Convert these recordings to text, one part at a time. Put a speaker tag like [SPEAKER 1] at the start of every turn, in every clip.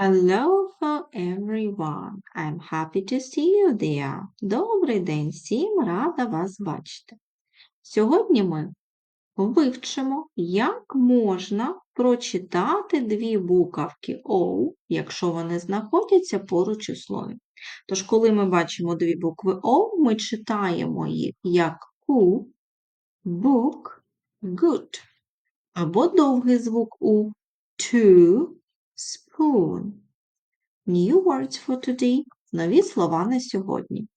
[SPEAKER 1] Hello everyone. I'm happy to see you there. Добрий день всім, рада вас бачити. Сьогодні ми вивчимо, як можна прочитати дві буковки O, якщо вони знаходяться поруч у слові. Тож, коли ми бачимо дві букви O, ми читаємо їх як Q, book, good, або довгий звук У, to, spoon. New words for today. Нові слова на сьогодні.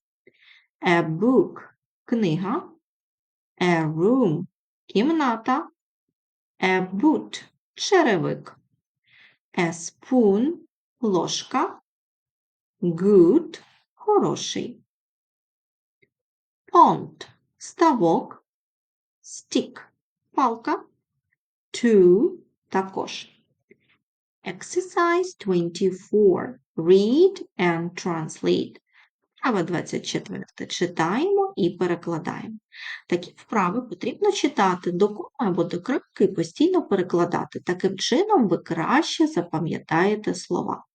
[SPEAKER 1] A book – книга. A room – кімната. A boot – черевик. A spoon – ложка. Good – хороший. Pond – ставок. Stick – палка. To – також. Exercise 24. Read and translate. Вправа 24. Читаємо і перекладаємо. Такі вправи потрібно читати до коми або до крапки і постійно перекладати. Таким чином ви краще запам'ятаєте слова.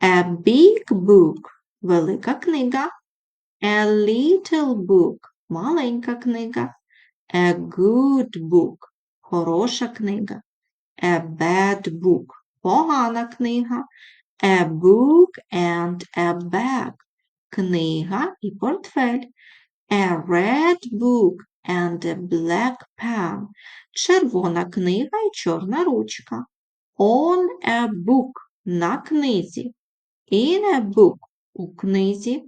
[SPEAKER 1] A big book – велика книга. A little book – маленька книга. A good book – хороша книга. A bad book – погана книга. A book and a bag – книга і портфель. A red book and a black pen – червона книга і чорна ручка. On a book – на книзі. In a book – у книзі.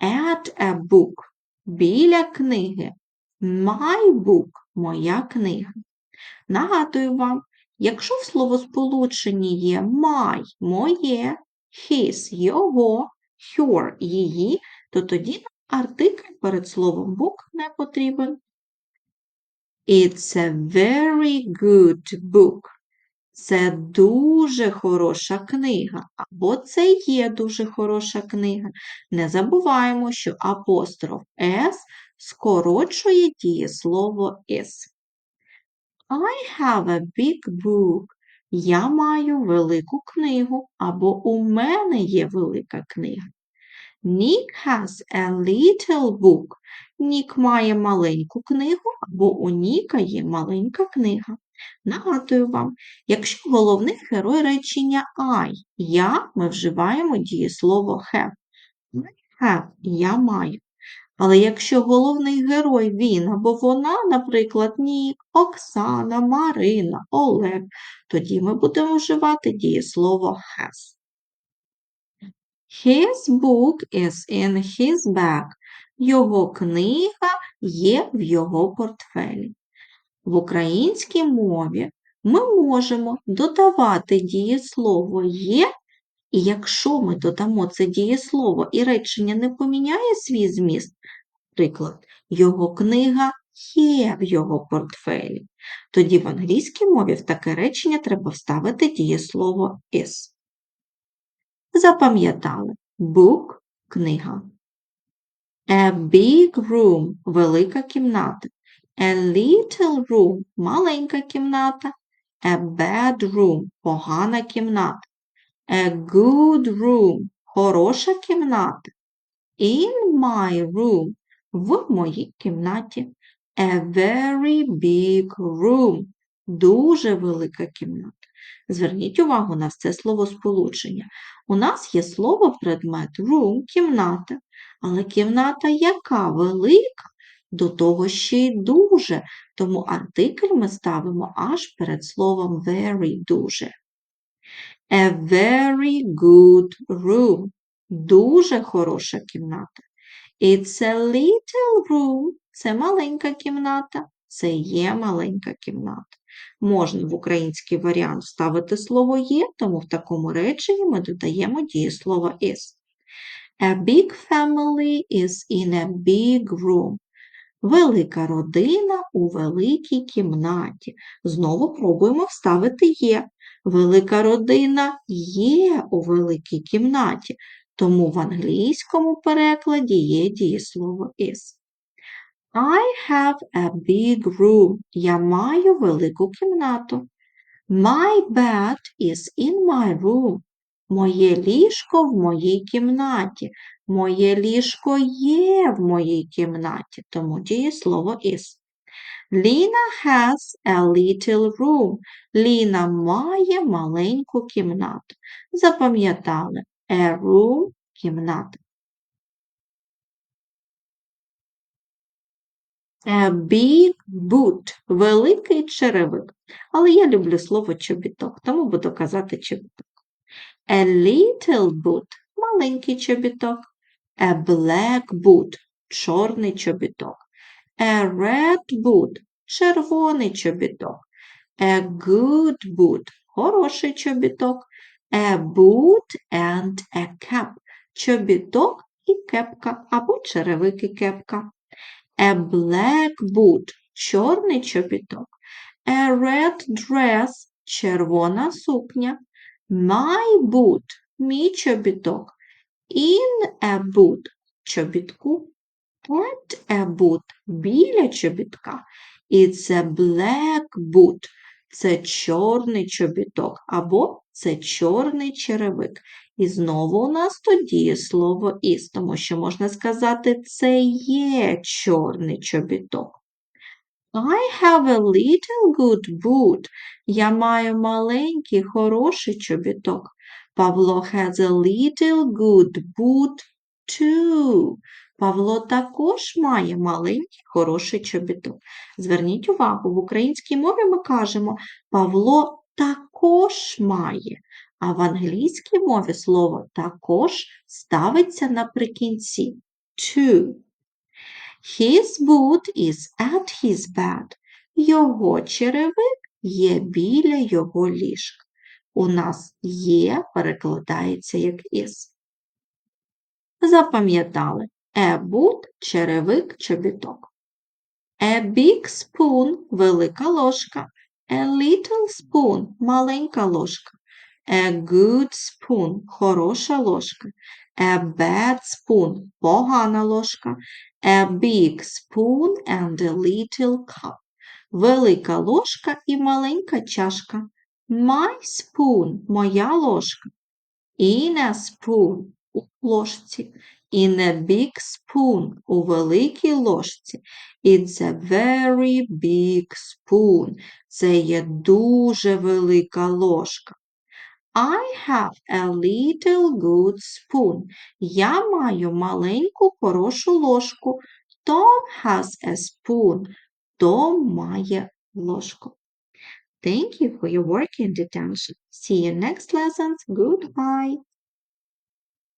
[SPEAKER 1] At a book – біля книги. My book – моя книга. Нагадую вам, Якщо в словосполученні є my моє, his його, her її, то тоді артикль перед словом book не потрібен. It's a very good book. Це дуже хороша книга, або це є дуже хороша книга. Не забуваємо, що апостроф S скорочує дієслово is. I have a big book. Я маю велику книгу, або у мене є велика книга. Nick has a little book. Нік має маленьку книгу, або у Ніка є маленька книга. Нагадую вам, якщо головний герой речення I, я, ми вживаємо дієслово have. I have я маю. Але якщо головний герой він або вона, наприклад, Нік, Оксана, Марина, Олег, тоді ми будемо вживати дієслово has. His book is in his bag. Його книга є в його портфелі. В українській мові ми можемо додавати дієслово є, і якщо ми додамо це дієслово і речення не поміняє свій зміст, Приклад, його книга є в його портфелі. Тоді в англійській мові в таке речення треба вставити дієслово is. Запам'ятали book книга. A big room велика кімната. A little room маленька кімната. A bad room погана кімната. A good room хороша кімната. In my room в моїй кімнаті. A very big room. Дуже велика кімната. Зверніть увагу на це словосполучення. У нас є слово предмет room, кімната, але кімната яка велика, до того ще й дуже, тому артикль ми ставимо аж перед словом very дуже. A very good room. Дуже хороша кімната. It's a little room. Це маленька кімната. Це є маленька кімната. Можна в український варіант вставити слово є, тому в такому реченні ми додаємо дієслово is. A big family is in a big room. Велика родина у великій кімнаті. Знову пробуємо вставити є. Велика родина є у великій кімнаті тому в англійському перекладі є дієслово is. I have a big room. Я маю велику кімнату. My bed is in my room. Моє ліжко в моїй кімнаті. Моє ліжко є в моїй кімнаті, тому дієслово is. Ліна has a little room. Ліна має маленьку кімнату. Запам'ятали a room – кімната. A big boot – великий черевик. Але я люблю слово чобіток, тому буду казати чобіток. A little boot – маленький чобіток. A black boot – чорний чобіток. A red boot – червоний чобіток. A good boot – хороший чобіток. A boot and a cap – чобіток і кепка або черевик і кепка. A black boot – чорний чобіток. A red dress – червона сукня. My boot – мій чобіток. In a boot – чобітку. At a boot – біля чобітка. It's a black boot – це чорний чобіток або це чорний черевик. І знову у нас тоді слово is, тому що можна сказати, це є чорний чобіток. I have a little good boot. Я маю маленький хороший чобіток. Павло has a little good boot too. Павло також має маленький хороший чобіток. Зверніть увагу, в українській мові ми кажемо Павло також має, а в англійській мові слово також ставиться наприкінці. To. His boot is at his bed. Його черевик є біля його ліжка. У нас є перекладається як is. Запам'ятали a boot – черевик чобіток. A big spoon – велика ложка. A little spoon – маленька ложка. A good spoon – хороша ложка. A bad spoon – погана ложка. A big spoon and a little cup. Велика ложка і маленька чашка. My spoon – моя ложка. In a spoon – ложці. In a big spoon – у великій ложці. It's a very big spoon. Це є дуже велика ложка. I have a little good spoon. Я маю маленьку хорошу ложку. Tom has a spoon. Том має ложку. Thank you for your work and attention. See you next lessons. Goodbye.